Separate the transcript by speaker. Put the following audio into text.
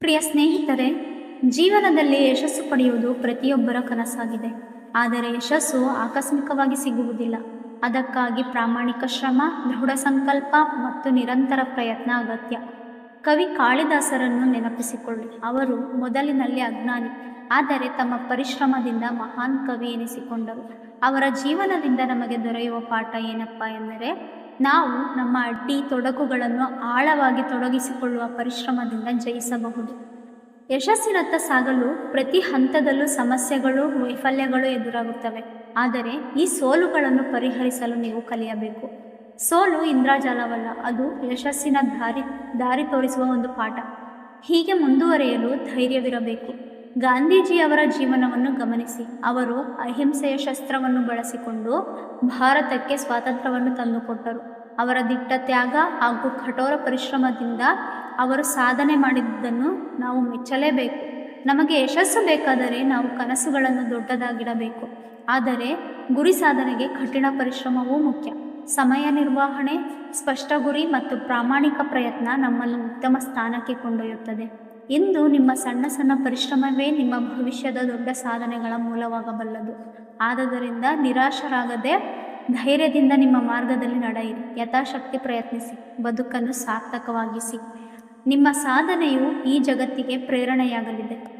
Speaker 1: ಪ್ರಿಯ ಸ್ನೇಹಿತರೆ, ಜೀವನದಲ್ಲಿ ಯಶಸ್ಸು ಪಡೆಯುವುದು ಪ್ರತಿಯೊಬ್ಬರ ಕನಸಾಗಿದೆ. ಆದರೆ ಯಶಸ್ಸು ಆಕಸ್ಮಿಕವಾಗಿ ಸಿಗುವುದಿಲ್ಲ. ಅದಕ್ಕಾಗಿ ಪ್ರಾಮಾಣಿಕ ಶ್ರಮ, ದೃಢ ಸಂಕಲ್ಪ ಮತ್ತು ನಿರಂತರ ಪ್ರಯತ್ನ ಅಗತ್ಯ. ಕವಿ ಕಾಳಿದಾಸರನ್ನು ನೆನಪಿಸಿಕೊಳ್ಳಿ. ಅವರು ಮೊದಲಿನಲ್ಲಿ ಅಜ್ಞಾನಿ, ಆದರೆ ತಮ್ಮ ಪರಿಶ್ರಮದಿಂದ ಮಹಾನ್ ಕವಿ ಎನಿಸಿಕೊಂಡರು. ಅವರ ಜೀವನದಿಂದ ನಮಗೆ ದೊರೆಯುವ ಪಾಠ ಏನಪ್ಪ ಎಂದರೆ ನಾವು ನಮ್ಮ ಅಡ್ಡಿ ತೊಡಕುಗಳನ್ನು ಆಳವಾಗಿ ತೊಡಗಿಸಿಕೊಳ್ಳುವ ಪರಿಶ್ರಮದಿಂದ ಜಯಿಸಬಹುದು. ಯಶಸ್ಸಿನತ್ತ ಸಾಗಲು ಪ್ರತಿ ಹಂತದಲ್ಲೂ ಸಮಸ್ಯೆಗಳು, ವೈಫಲ್ಯಗಳು ಎದುರಾಗುತ್ತವೆ. ಆದರೆ ಈ ಸೋಲುಗಳನ್ನು ಪರಿಹರಿಸಲು ನೀವು ಕಲಿಯಬೇಕು. ಸೋಲು ಇಂದ್ರಜಾಲವಲ್ಲ, ಅದು ಯಶಸ್ಸಿನ ದಾರಿ ದಾರಿ ತೋರಿಸುವ ಒಂದು ಪಾಠ. ಹೀಗೆ ಮುಂದುವರೆಯಲು ಧೈರ್ಯವಿರಬೇಕು. ಗಾಂಧೀಜಿಯವರ ಜೀವನವನ್ನು ಗಮನಿಸಿ, ಅವರು ಅಹಿಂಸೆಯ ಶಸ್ತ್ರವನ್ನು ಬಳಸಿಕೊಂಡು ಭಾರತಕ್ಕೆ ಸ್ವಾತಂತ್ರ್ಯವನ್ನು ತಂದುಕೊಟ್ಟರು. ಅವರ ದಿಟ್ಟ ತ್ಯಾಗ ಹಾಗೂ ಕಠೋರ ಪರಿಶ್ರಮದಿಂದ ಅವರು ಸಾಧನೆ ಮಾಡಿದ್ದನ್ನು ನಾವು ಮೆಚ್ಚಲೇಬೇಕು. ನಮಗೆ ಯಶಸ್ಸು ಬೇಕಾದರೆ ನಾವು ಕನಸುಗಳನ್ನು ದೊಡ್ಡದಾಗಿಡಬೇಕು. ಆದರೆ ಗುರಿ ಸಾಧನೆಗೆ ಕಠಿಣ ಪರಿಶ್ರಮವೂ ಮುಖ್ಯ. ಸಮಯ ನಿರ್ವಹಣೆ, ಸ್ಪಷ್ಟ ಗುರಿ ಮತ್ತು ಪ್ರಾಮಾಣಿಕ ಪ್ರಯತ್ನ ನಮ್ಮನ್ನು ಉತ್ತಮ ಸ್ಥಾನಕ್ಕೆ ಕೊಂಡೊಯ್ಯುತ್ತದೆ. ಇಂದು ನಿಮ್ಮ ಸಣ್ಣ ಸಣ್ಣ ಪರಿಶ್ರಮವೇ ನಿಮ್ಮ ಭವಿಷ್ಯದ ದೊಡ್ಡ ಸಾಧನೆಗಳ ಮೂಲವಾಗಬಲ್ಲದು. ಆದುದರಿಂದ ನಿರಾಶರಾಗದೆ ಧೈರ್ಯದಿಂದ ನಿಮ್ಮ ಮಾರ್ಗದಲ್ಲಿ ನಡೆಯಿರಿ. ಯಥಾಶಕ್ತಿ ಪ್ರಯತ್ನಿಸಿ. ಬದುಕನ್ನು ಸಾರ್ಥಕವಾಗಿಸಿ. ನಿಮ್ಮ ಸಾಧನೆಯು ಈ ಜಗತ್ತಿಗೆ ಪ್ರೇರಣೆಯಾಗಲಿದೆ.